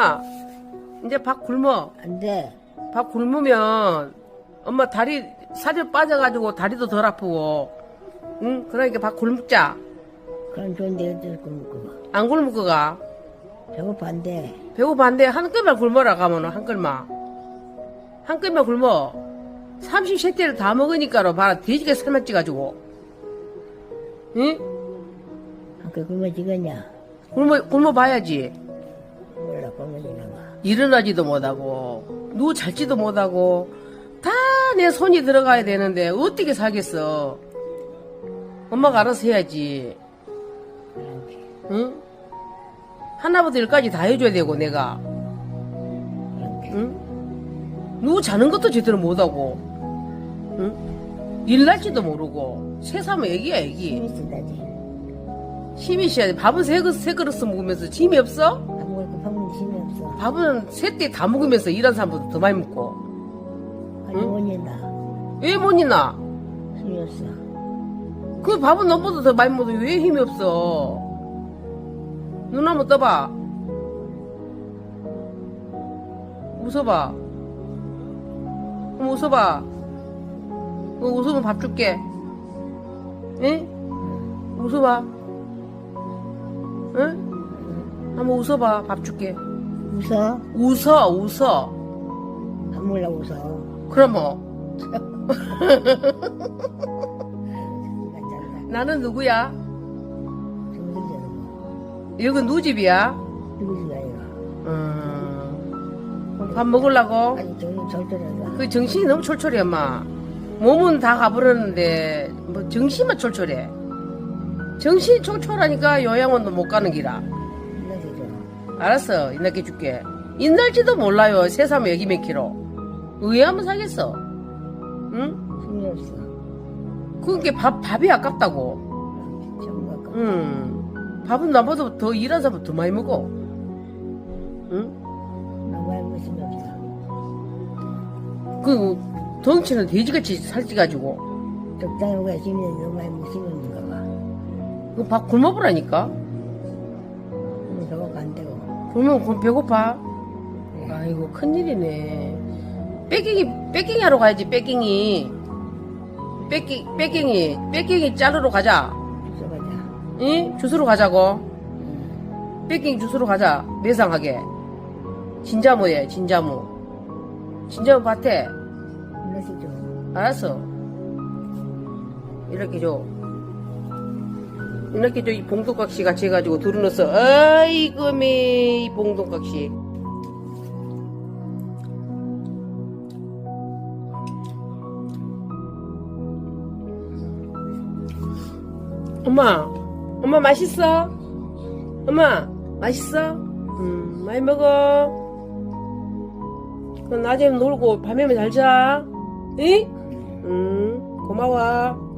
아, 이제 밥 굶어. 안 돼. 밥 굶으면 엄마 다리 살이 빠져가지고 다리도 덜 아프고. 응? 그러니까 밥 굶자. 그럼 좋은데 어쩔 굶고. 안 굶을 거가. 배고파한데. 배고파한데 한 끓만 굶어라 가면은 한 끓만. 한 끓만 굶어. 30세대를 다 먹으니까로 봐라 돼지게 삶았지가지고. 응? 아까 굶어 지겠냐? 굶어 굶어 봐야지. 굶어지나 봐. 일어나지도 못하고 누워 잘지도 못하고 다 내 손이 들어가야 되는데 어떻게 살겠어 엄마가 알아서 해야지. 응? 하나부터 열까지 다 해줘야 되고 내가. 응? 누구 자는 것도 제대로 못하고 응? 일날지도 모르고 세상은 애기야 애기 힘이 쓴다지. 힘이 있어야 돼 밥은 세, 그릇- 세 그릇 먹으면서 힘이 없어? 밥은 세때다 먹으면서 일한 사람보다 더 많이 먹고 아니, 못 있나? 왜못 있나? 힘이 없어. 그 밥은 너보다 더 많이 먹어도 왜 힘이 없어? 눈 한번 떠봐. 웃어봐. 한번 웃어봐. 어, 웃으면 밥 줄게. 응? 웃어봐. 응? 한번 웃어봐. 밥 줄게. 웃어? 웃어, 웃어. 안 몰라, 웃어. 그럼 뭐. 나는 누구야? 정신적으로. 여기 누구 집이야? 누구지가 이거. 음, 밥 먹으려고? 아니, 정신 절절하다. 그 정신이 너무 촐촐해, 엄마. 몸은 다 가버렸는데, 뭐, 정신만 촐촐해. 정신이 촐촐하니까 요양원도 못 가는 기라. 알았어, 인나게 줄게. 있날지도 몰라요, 세상 여기 몇 킬로. 의아하면 사겠어. 응? 힘이 없어. 그게 밥, 밥이 아깝다고. 전부 아까. 응. 밥은 나보다 더 일한 사람 더 많이 먹어. 응? 너무 알고 힘이 없어. 그, 덩치는 돼지같이 살찌가지고. 적당히 먹어야 힘이 너무 알고 힘이 없는가 봐. 그밥 굶어보라니까? 그러면 그 배고파? 네. 아이고 큰일이네 빼갱이 빼갱이 하러 가야지 빼갱이 빼기 빼갱이 빼갱이 자르러 가자 써가자. 응? 주스로 가자고 응. 빼갱이 주스로 가자 매상하게 진자무에 진자무 진자무 밭에 좀. 알았어 이렇게 줘 이렇게 저이 봉동각시 같이 해가지고 두루넣어서 아이고 메이 봉동각시 엄마 엄마 맛있어? 엄마 맛있어? 음 많이 먹어 그럼 낮에 놀고 밤에면 잘자 응? 응 고마워